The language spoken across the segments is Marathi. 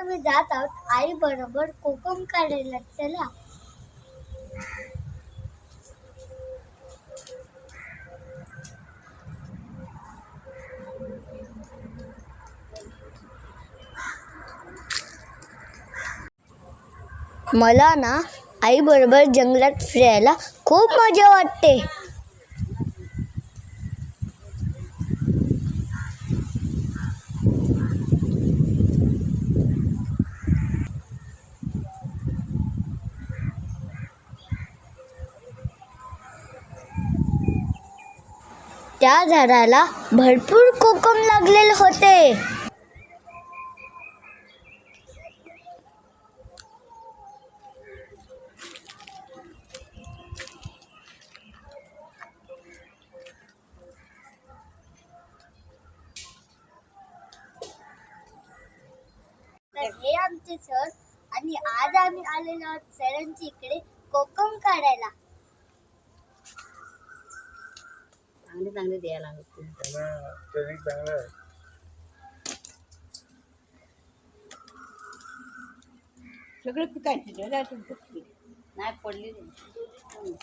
आम्ही जात आहोत. आई बरोबर कोकम काढायला. चला. मला ना आई बरोबर जंगलात फिरायला खूप मजा वाटते. त्या झाडाला भरपूर कोकम लागलेले होते. तर हे आमचे सर आणि आज आम्ही आलेलो आहोत सरांच्या इकडे कोकम काढायला. चांगले चांगले द्यायला होते त्यांना ट्रेनिंग चांगलं आहे सगळे पिकायचे द्यायला तुमचं नाही पडले नाही.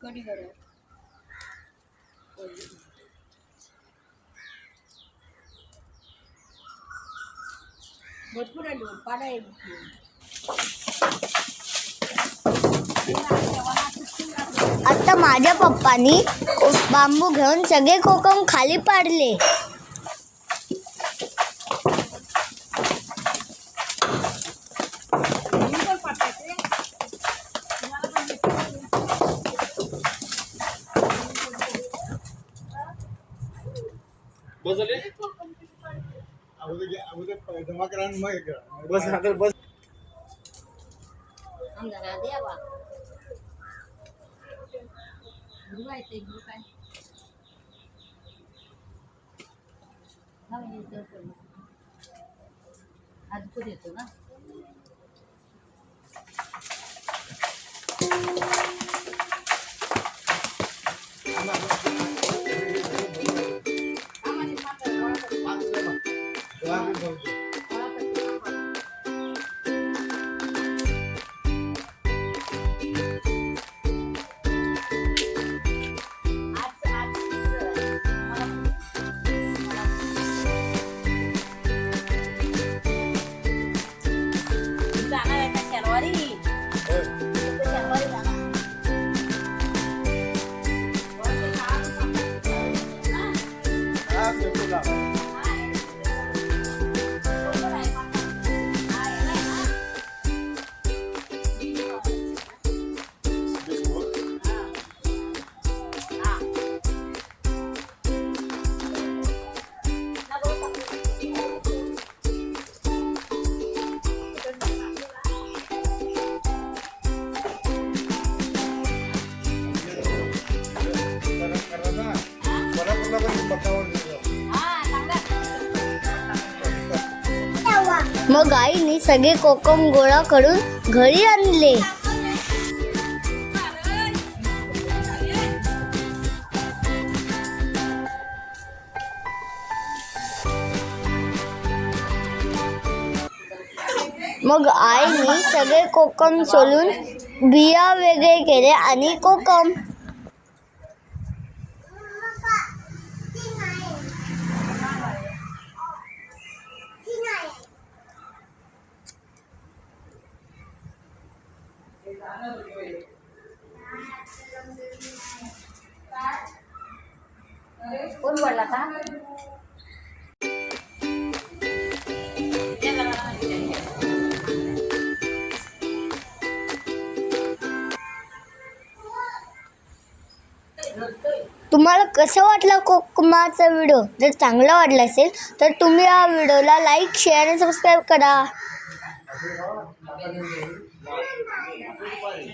कधी करा भरपूर आलो पाडा आहे आता माझ्या पप्पानी बांबू घेऊन सगळे कोकम खाली पाडले. 外头五百，他们也得走嘛，还是不得走呢？啊！मग आईने सगळे कोकम गोळा करून घरी आणले. मग आईने सगळे कोकम सोलून बिया वेगळे केले आणि कोकम कोण बोलला का तुम्हाला कसं वाटलं कोकमाचा व्हिडिओ जर चांगला वाटला असेल तर तुम्ही या व्हिडिओला लाईक शेअर आणि सबस्क्राईब करा. 啊，妈妈呀！